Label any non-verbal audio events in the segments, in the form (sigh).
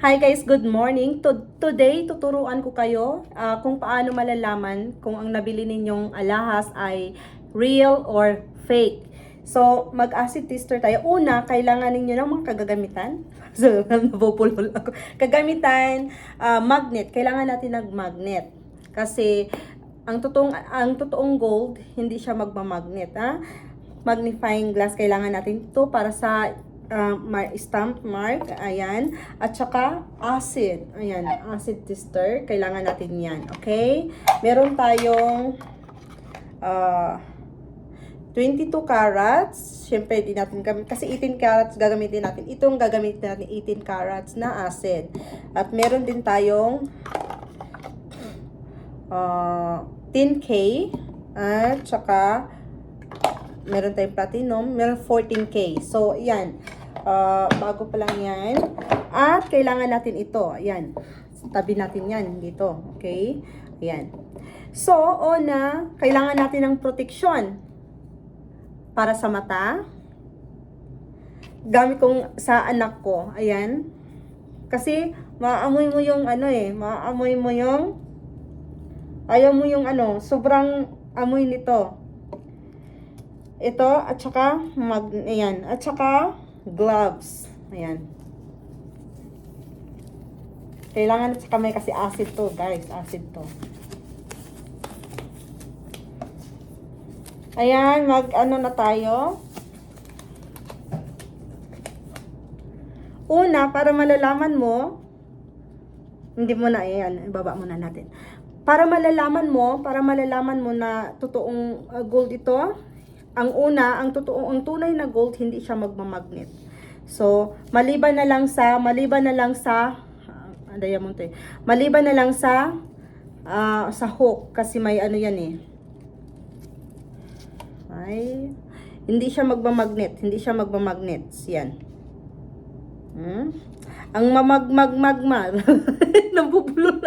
Hi guys, good morning. To- today, tuturuan ko kayo ah, kung paano malalaman kung ang nabili ninyong alahas ay real or fake. So, mag-acid tester tayo. Una, kailangan ninyo ng mga kagagamitan. (laughs) So, (laughs) nabupulol ako. Kagamitan, ah, magnet. Kailangan natin ng magnet. Kasi, ang totoong, ang totoong gold, hindi siya magmamagnet. Ha? Magnifying glass, kailangan natin to para sa uh, mar- stamp mark, ayan, at saka acid, ayan, acid tester, kailangan natin yan, okay? Meron tayong uh, 22 carats, syempre di natin gamit, kasi 18 carats gagamitin natin, itong gagamitin natin 18 carats na acid, at meron din tayong uh, 10K, at saka meron tayong platinum, meron 14K. So, yan. Uh, bago pa lang yan. At kailangan natin ito. Ayan. Tabi natin yan dito. Okay? Ayan. So, una, kailangan natin ng proteksyon para sa mata. Gamit kong sa anak ko. Ayan. Kasi, maamoy mo yung ano eh, maamoy mo yung ayaw mo yung ano, sobrang amoy nito. Ito, at saka, mag, ayan, at saka, gloves. Ayan. Kailangan sa kamay kasi acid to, guys. Acid to. Ayan, mag, ano na tayo. Una, para malalaman mo, hindi mo na, ayan, ibaba muna natin. Para malalaman mo, para malalaman mo na totoong uh, gold ito, ang una, ang totoong ang tunay na gold hindi siya magmamagnet. So, maliban na lang sa maliban na lang sa uh, diamond eh. Maliban na lang sa ah, sa hook kasi may ano yan eh. Ay, hindi siya magmamagnet, hindi siya magmamagnets. Yan. Hmm? Ang mamagmagmagma, (laughs) nabubulol.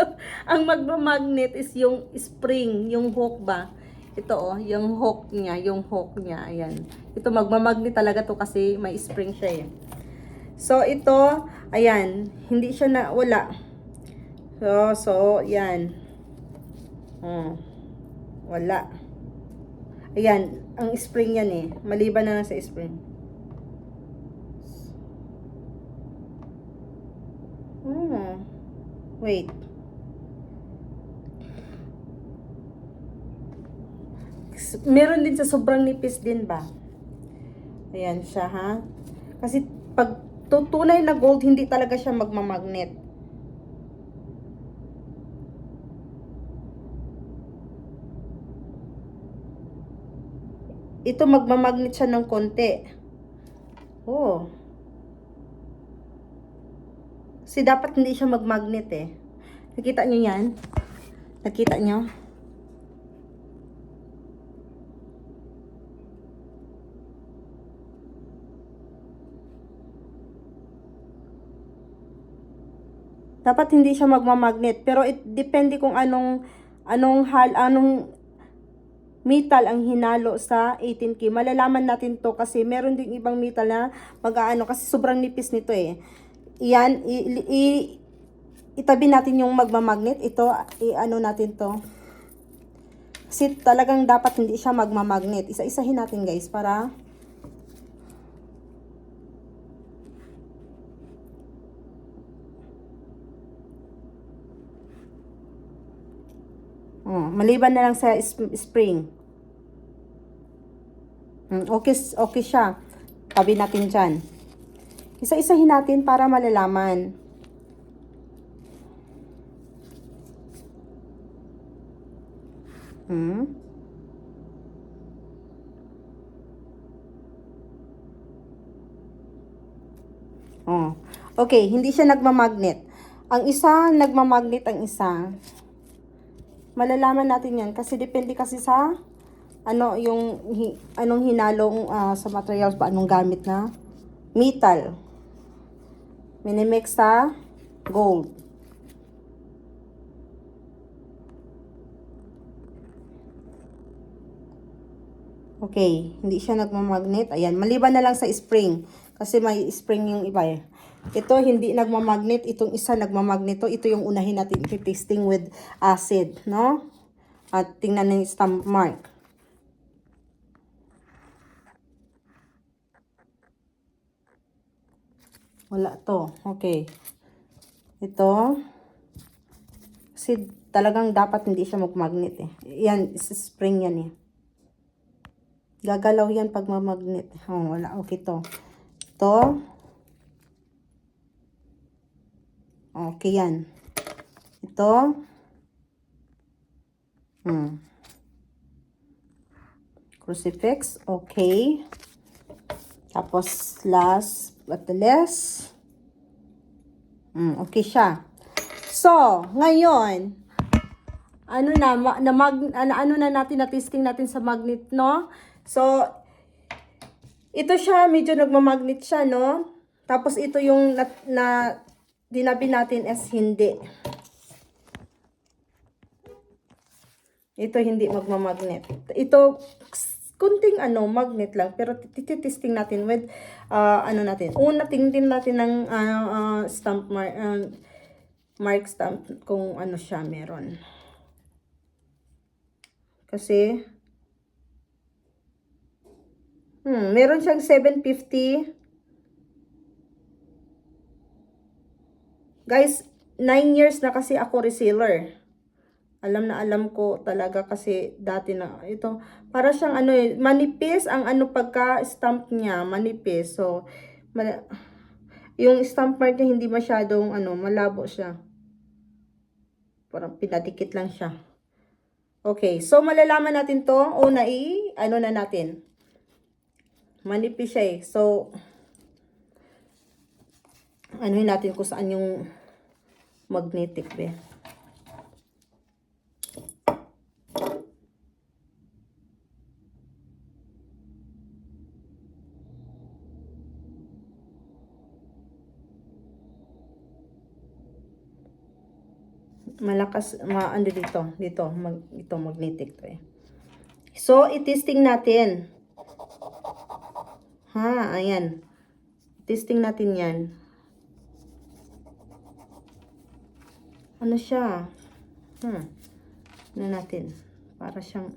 Ang magmamagnet is yung spring, yung hook ba? Ito oh, yung hook niya, yung hook niya, ayan. Ito magmamagnet talaga to kasi may spring siya eh. So ito, ayan, hindi siya na wala. So, so, yan. Hmm. Wala. Ayan, ang spring yan eh. Maliban na lang sa spring. Hmm. Wait. Meron din sa sobrang nipis din ba? Ayan siya ha. Kasi pag tutunay na gold, hindi talaga siya magmamagnet. Ito magmamagnet siya ng konti. Oh. Kasi dapat hindi siya magmagnet eh. Nakita nyo yan? Nakita nyo? Dapat hindi siya magmamagnet pero it depende kung anong anong hal anong metal ang hinalo sa 18K. Malalaman natin to kasi meron ding ibang metal na mag-aano kasi sobrang nipis nito eh. Iyan, i, i, itabi natin yung magmamagnet. Ito, i-ano natin to. Kasi talagang dapat hindi siya magmamagnet. Isa-isahin natin guys para Oh, maliban na lang sa sp- spring. Hmm, okay, okay siya. Tabi natin dyan. Isa-isahin natin para malalaman. Hmm. Oh. Okay, hindi siya nagmamagnet. Ang isa, nagmamagnet ang isa malalaman natin yan kasi depende kasi sa ano yung hi, anong hinalong uh, sa materials ba anong gamit na metal. Minimix sa gold. Okay hindi siya nagmamagnet. Ayan maliban na lang sa spring kasi may spring yung iba eh Ito hindi nagmamagnet, itong isa nagmamagneto. Ito yung unahin natin i-testing with acid, no? At tingnan ng stamp mark. Wala to. Okay. Ito. Kasi talagang dapat hindi siya magmagnet eh. Yan, spring yan eh. Gagalaw yan pag mamagnet. Oh, wala. Okay to. Ito. Okay yan. Ito. Hmm. Crucifix. Okay. Tapos, last but the less. Hmm, okay siya. So, ngayon, ano na, na mag, ano, ano na natin, na testing natin sa magnet, no? So, ito siya, medyo nagmamagnet siya, no? Tapos, ito yung na, na dinabi natin as hindi. Ito hindi magmamagnet. Ito, kunting ano, magnet lang. Pero tititesting natin with, ah, ano natin. Una, tingin natin ng ah, ah, stamp mark, ah, mark stamp kung ano siya meron. Kasi, hmm, meron siyang 750. Guys, 9 years na kasi ako reseller. Alam na alam ko talaga kasi dati na ito para siyang ano eh manipis ang ano pagka stamp niya manipis. So ma- yung stamp mark niya hindi masyadong ano malabo siya. Parang pinadikit lang siya. Okay so malalaman natin to. Una i ano na natin? Manipis siya eh. So anuhin natin kung saan yung magnetic be. Malakas ma ano dito dito mag ito magnetic to eh so i-testing natin. Ha ayan. Testing natin yan ano siya? Hmm. Ano natin. Para siyang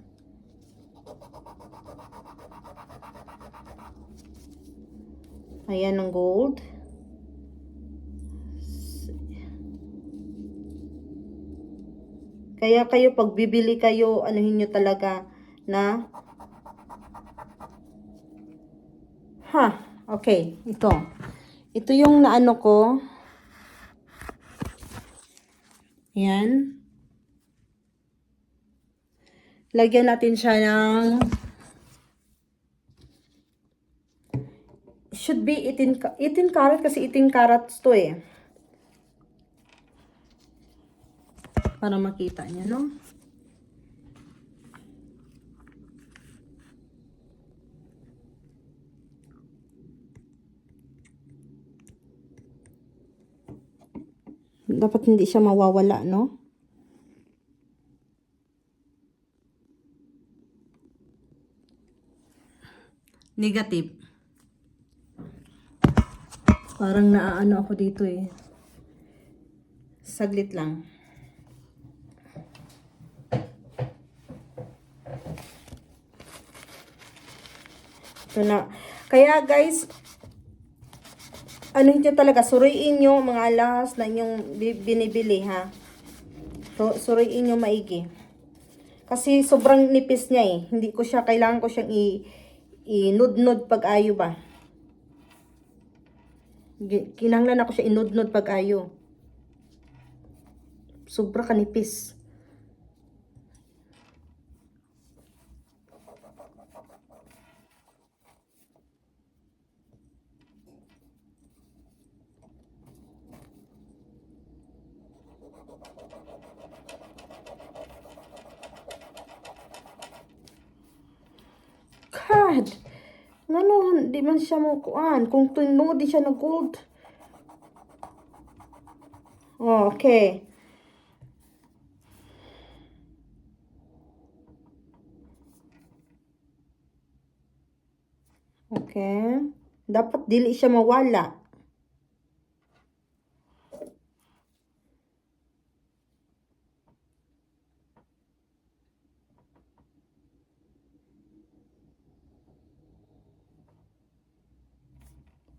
ayan ang gold. Kaya kayo, pag bibili kayo, anuhin nyo talaga na Ha, okay, ito. Ito yung naano ko. Yan. Lagyan natin siya ng should be 18, ka- 18 karat kasi 18 carats to eh. Para makita niyo, no? Dapat hindi siya mawawala, no? Negative. Parang naaano ako dito eh. Saglit lang. Ito na. Kaya guys, ano nyo talaga, suriin nyo mga alahas na inyong bi- binibili ha. So, suriin nyo maigi. Kasi sobrang nipis niya eh. Hindi ko siya, kailangan ko siyang i, inudnod pag ayo ba. Kinanglan ako siya inudnod pag ayo. Sobra kanipis. Ngano, di man siya mo kuan. Kung tuno, di siya nag-gold. Oh, okay. Okay. Dapat dili siya mawala.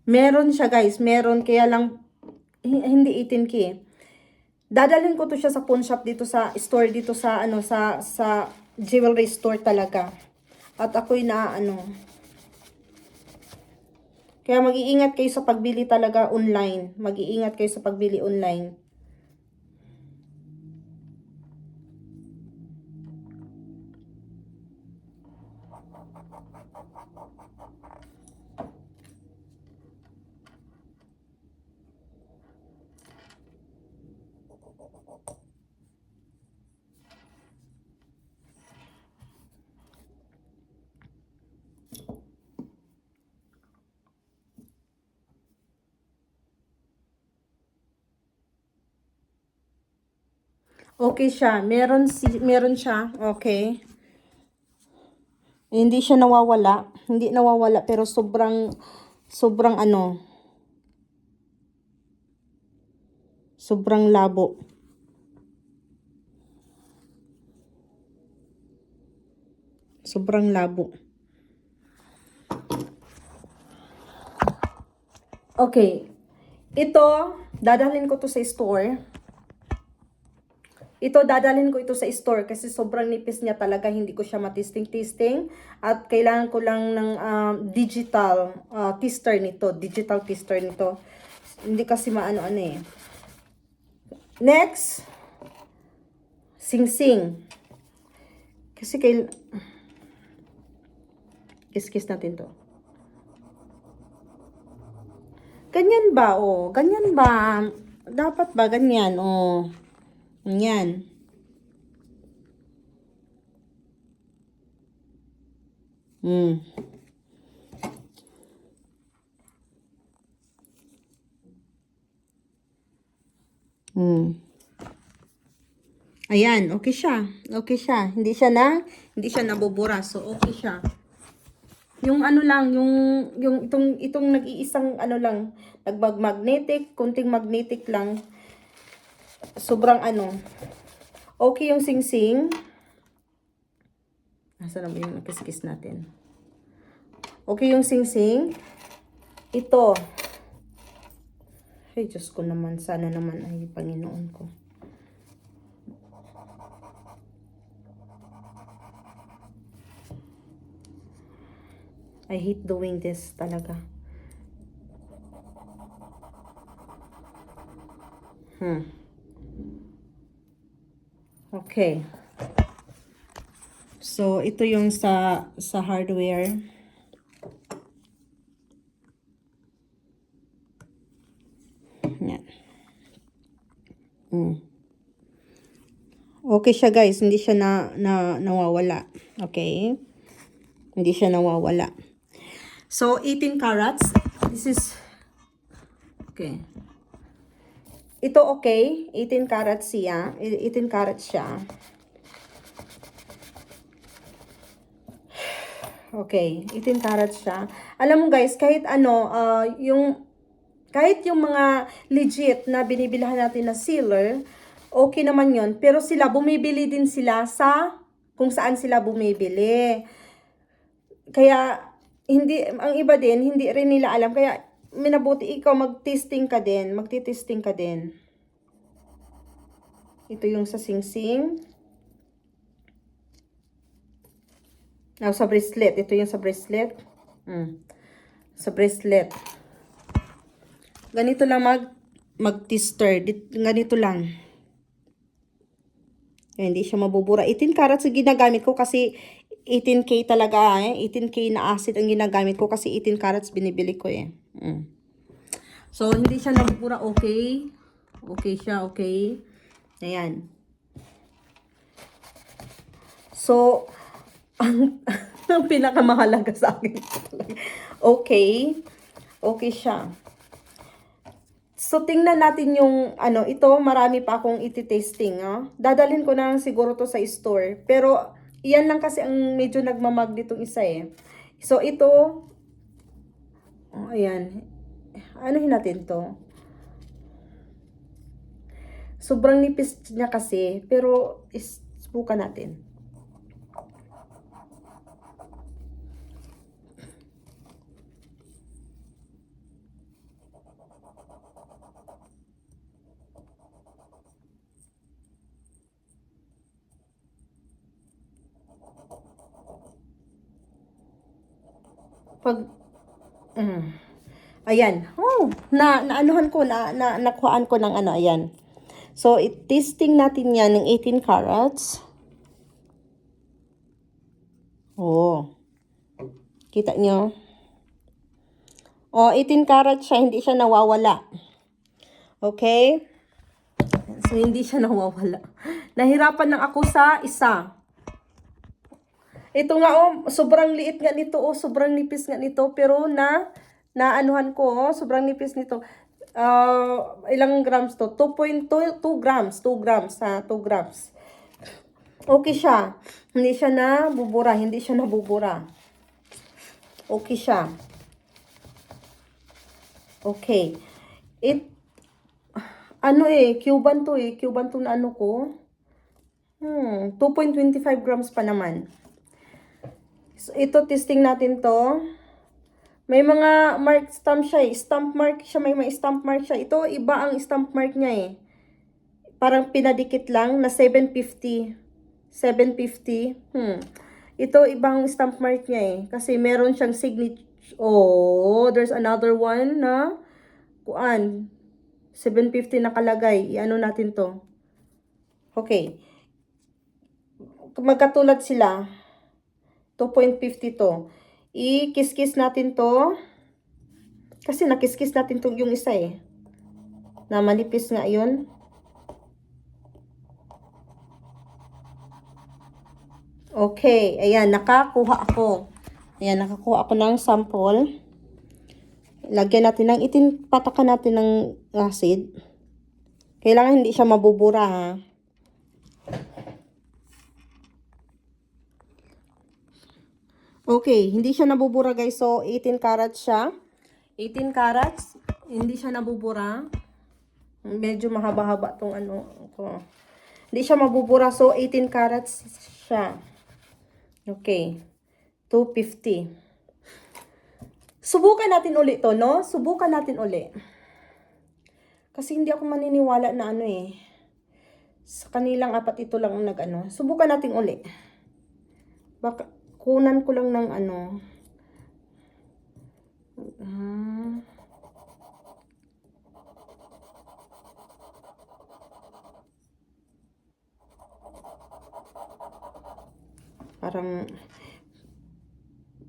Meron siya guys, meron. Kaya lang, hi- hindi 18k. Dadalhin ko to siya sa pawn shop dito sa store dito sa ano sa sa jewelry store talaga. At ako'y na ano. Kaya mag-iingat kayo sa pagbili talaga online. Mag-iingat kayo sa pagbili online. Okay siya. Meron si meron siya. Okay. Hindi siya nawawala. Hindi nawawala pero sobrang sobrang ano. Sobrang labo. Sobrang labo. Okay. Ito, dadalhin ko to sa store. Ito, dadalhin ko ito sa store kasi sobrang nipis niya talaga. Hindi ko siya matisting-tisting. At kailangan ko lang ng um, digital uh, tester nito. Digital tester nito. Hindi kasi maano-ano eh. Next. Sing-sing. Kasi kay... Kiss-kiss natin to. Ganyan ba, oh? Ganyan ba? Dapat ba ganyan, oh? Yan. Hmm. Hmm. Ayan, okay siya. Okay siya. Hindi siya na, hindi siya nabubura. So, okay siya. Yung ano lang, yung, yung itong, itong nag-iisang ano lang, nagbag-magnetic, kunting magnetic lang sobrang ano. Okay yung sing-sing. Nasaan na yung kiss-kiss natin? Okay yung sing-sing. Ito. Ay, Diyos ko naman. Sana naman ay Panginoon ko. I hate doing this talaga. Hmm. Okay. So, ito yung sa sa hardware. Yan. Mm. Okay siya guys, hindi siya na, na nawawala. Okay? Hindi siya nawawala. So, 18 carats. This is Okay. Ito okay, 18 carats siya. 18 carats siya. Okay, 18 carats siya. Alam mo guys, kahit ano, ah, yung kahit yung mga legit na binibilhan natin na sealer, okay naman yon Pero sila, bumibili din sila sa kung saan sila bumibili. Kaya, hindi, ang iba din, hindi rin nila alam. Kaya, minabuti ikaw, mag-testing ka din. Magti-testing ka din. Ito yung sa sing-sing. Now, sa bracelet. Ito yung sa bracelet. Mm. Sa bracelet. Ganito lang mag mag-tester. Dit- Ganito lang. Kaya hindi siya mabubura. 18 carats ang ginagamit ko kasi 18k talaga eh. 18k na acid ang ginagamit ko kasi 18 carats binibili ko eh. Mm. So, hindi siya nabubura. Okay. Okay siya. Okay. Ayan. So, (laughs) ang, ang pinakamahalaga sa akin. okay. Okay siya. So, tingnan natin yung, ano, ito, marami pa akong iti-tasting, ah. Dadalhin ko na siguro to sa store. Pero, iyan lang kasi ang medyo nagmamag ditong isa, eh. So, ito, oh, ayan. Anuhin natin to. Sobrang nipis niya kasi, pero, is, subukan natin. pag, mm, ayan, oh, na, naanuhan ko, na, na, nakuhaan ko ng ano, ayan. So, it, testing natin yan ng 18 carats. Oh. Kita nyo? Oh, 18 carats siya, hindi siya nawawala. Okay? So, hindi siya (laughs) nawawala. Nahirapan lang ako sa isa. Ito nga oh, sobrang liit nga nito oh, sobrang nipis nga nito pero na naanuhan ko oh, sobrang nipis nito. Ah, ilang grams to? 2.2 2 grams, 2 grams ha, 2 grams. Okay siya. Hindi siya na bubura, hindi siya nabubura. Okay siya. Okay. It ano eh, Cuban to eh. Cuban to na ano ko. Hmm, 2.25 grams pa naman. So, ito, testing natin to. May mga mark stamp siya eh. Stamp mark siya, may may stamp mark siya. Ito, iba ang stamp mark niya eh. Parang pinadikit lang na 750. 750. Hmm. Ito, ibang stamp mark niya eh. Kasi meron siyang signature. Oh, there's another one na kuan. 750 nakalagay. Iano natin to. Okay. Magkatulad sila. 2.50 to. I-kiss-kiss natin to. Kasi nakiss-kiss natin to yung isa eh. Na manipis nga yun. Okay. Ayan, nakakuha ako. Ayan, nakakuha ako ng sample. Lagyan natin ng itin, patakan natin ng acid. Kailangan hindi siya mabubura ha. Okay, hindi siya nabubura guys. So, 18 carats siya. 18 carats, hindi siya nabubura. Medyo mahaba-haba tong ano ko. Hindi siya mabubura. So, 18 carats siya. Okay. 250. Subukan natin uli to, no? Subukan natin uli. Kasi hindi ako maniniwala na ano eh. Sa kanilang apat ito lang ang nag-ano. Subukan natin uli. Baka kunan ko lang ng ano. Ah. Parang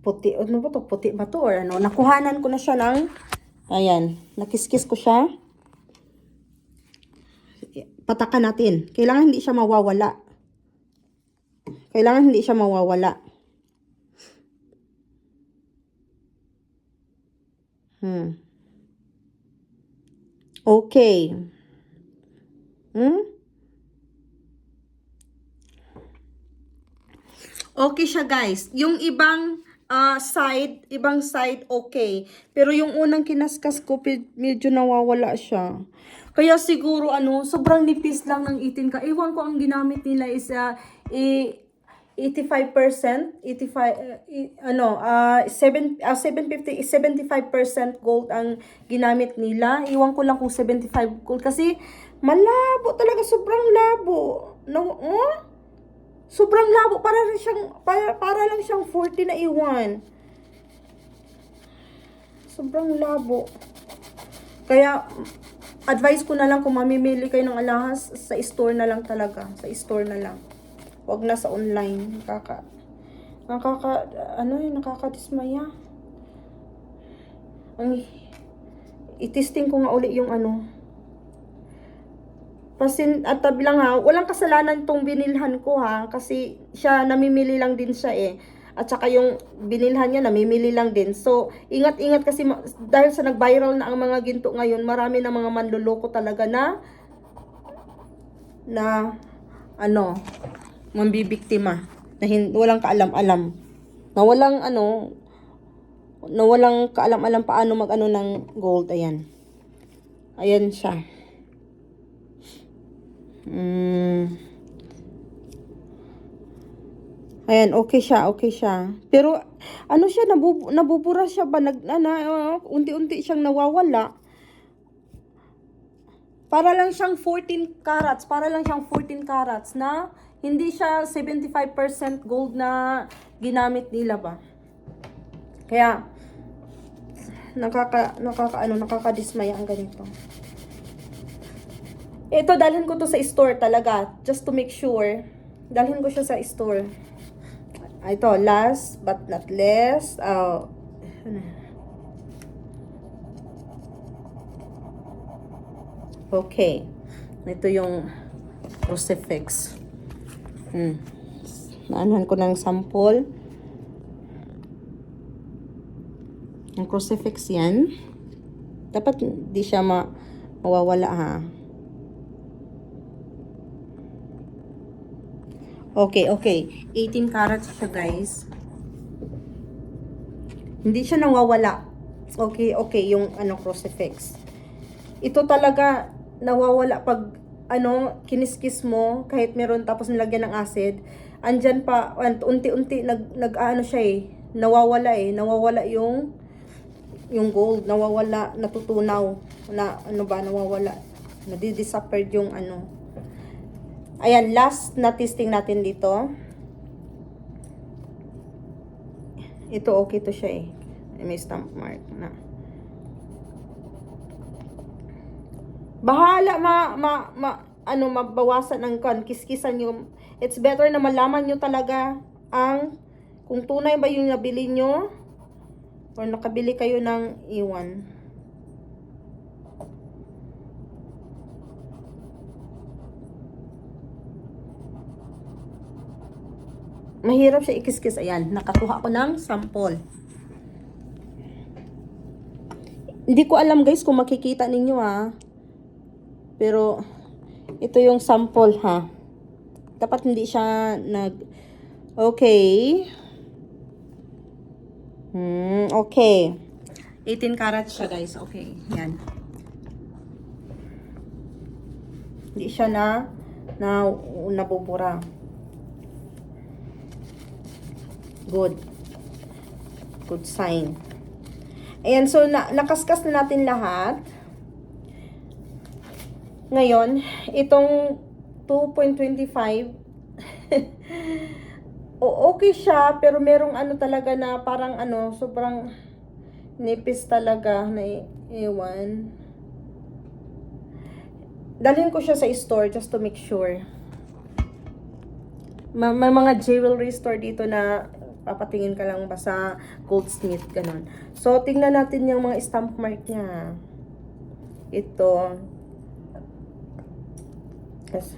puti, ano ba to? Puti ba to? Or ano? Nakuhanan ko na siya ng, ayan, nakiskis ko siya. Patakan natin. Kailangan hindi siya mawawala. Kailangan hindi siya mawawala. Hmm. Okay. Hmm? Okay siya guys. Yung ibang ah, side, ibang side okay. Pero yung unang kinaskas ko, medyo nawawala siya. Kaya siguro ano, sobrang nipis lang ng itin ka. Ewan ko ang ginamit nila is ah, i 85%, 85 uh, ano, ah 7 ah, 750 is 75% gold ang ginamit nila. Iwan ko lang kung 75 gold kasi malabo talaga, sobrang labo. No, oh? Sobrang labo, para rin siyang para, para lang siyang 40 na iwan. Sobrang labo. Kaya advice ko na lang kung mamimili kayo ng alahas sa store na lang talaga, sa store na lang. Huwag na sa online. Nakaka nakaka ano yun, nakakadismaya. Ang itesting ko nga uli yung ano, Pasin at tabi lang ha, walang kasalanan tong binilhan ko ha kasi siya namimili lang din siya eh. At saka yung binilhan niya namimili lang din. So, ingat-ingat kasi dahil sa nag-viral na ang mga ginto ngayon, marami na mga manloloko talaga na na ano, mambibiktima na hin- walang kaalam-alam. Na walang ano, na walang kaalam-alam paano mag-ano ng gold. Ayan. Ayan siya. Mm. Ayan, okay siya, okay siya. Pero, ano siya, nabu, nabubura siya ba? Nag, na, na, uh, unti-unti siyang nawawala. Para lang siyang 14 carats, para lang siyang 14 carats na hindi siya 75% gold na ginamit nila ba. Kaya, Nakaka, nakaka, ano, nakakadismaya ang ganito. Ito, dalhin ko to sa store talaga. Just to make sure. Dalhin ko siya sa store. Ito, last but not least. Uh, okay. Ito yung crucifix. Hmm. Naanahan ko ng sample. Ang crucifix yan. Dapat di siya ma mawawala ha. Okay, okay. 18 carats siya guys. Hindi siya nawawala. Okay, okay. Yung ano crucifix. Ito talaga nawawala pag ano, kiniskis mo, kahit meron tapos nilagyan ng acid, andyan pa, unti-unti, nag, nag, ano siya eh, nawawala eh, nawawala yung, yung gold, nawawala, natutunaw, na, ano ba, nawawala, nadidisappeared yung ano. Ayan, last na testing natin dito. Ito, okay to siya eh. May stamp mark na. Bahala ma, ma, ma ano mabawasan ng kan kiskisan yung it's better na malaman nyo talaga ang kung tunay ba yung nabili nyo or nakabili kayo ng iwan. Mahirap siya ikiskis. Ayan, nakakuha ako ng sample. Hindi ko alam guys kung makikita ninyo ah. Pero, ito yung sample ha. Dapat hindi siya nag... Okay. Hmm, okay. 18 carats siya guys. Okay, yan. Hindi siya na na nabubura. Good. Good sign. Ayan, so na, nakaskas na natin lahat. Ngayon, itong 2.25 (laughs) o okay siya, pero merong ano talaga na parang ano, sobrang nipis talaga na iwan. Dalhin ko siya sa store just to make sure. Ma- may mga jewelry store dito na papatingin ka lang ba sa goldsmith, ganun. So, tingnan natin yung mga stamp mark niya. Ito, Yes.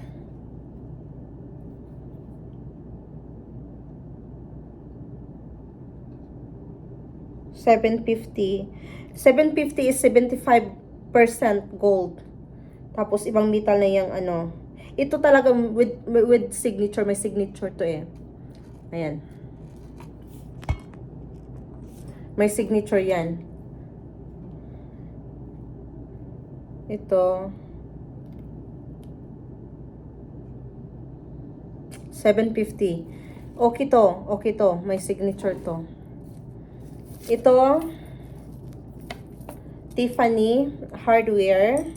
Seven fifty. Seven fifty is seventy-five percent gold. Tapos ibang metal na yung ano. Ito talaga with with signature, may signature to eh. Ayan. May signature yan. Ito. 750. Okay to. Okay to. May signature to. Ito. Tiffany Hardware.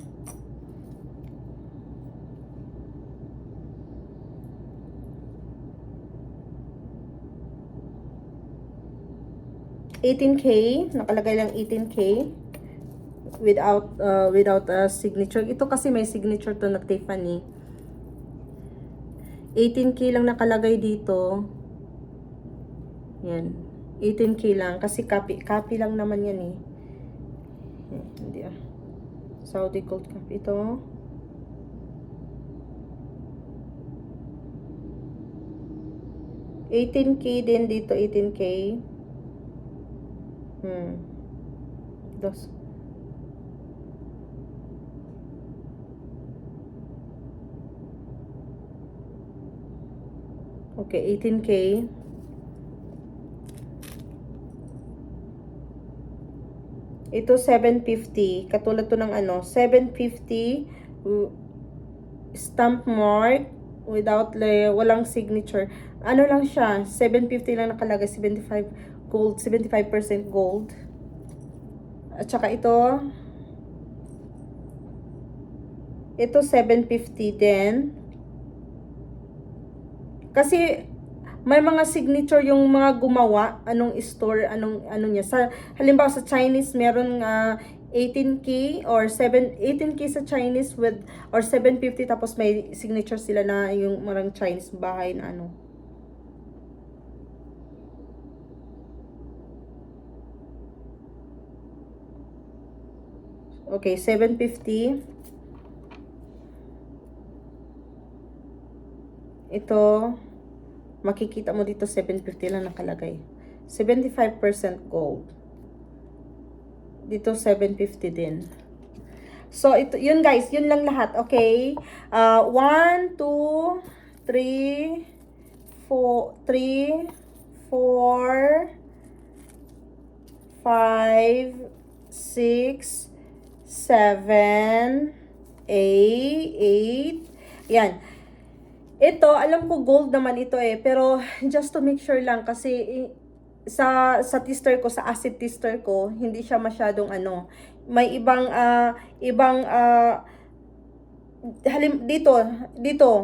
$18K. Nakalagay lang 18K. Without, uh, without a signature. Ito kasi may signature to na Tiffany. 18k lang nakalagay dito. Yan. 18k lang. Kasi copy, copy lang naman yan eh. Hindi ah. Saudi Gold Cup. Ito. $18k din dito. 18k. Hmm. Dos. Okay, 18K. Ito 750. Katulad to ng ano, 750 uh, stamp mark without le, walang signature. Ano lang siya, 750 lang nakalagay, 75 gold, 75% gold. At saka ito ito 750 din. Kasi may mga signature yung mga gumawa, anong store, anong ano niya. Sa halimbawa sa Chinese meron nga 18k or 7 18k sa Chinese with or 750 tapos may signature sila na yung marang Chinese bahay na ano. Okay, 750. Ito, makikita mo dito 750 lang nakalagay. 75% gold. Dito 750 din. So, ito, yun guys, yun lang lahat, okay? Uh, 1, 2, 3, 4, 3, 4, 5, 6, 7, 8, 8. Yan. Ito, alam ko gold naman ito eh, pero just to make sure lang kasi sa sa tester ko, sa acid tester ko, hindi siya masyadong ano, may ibang ah, ibang ah, halim dito, dito,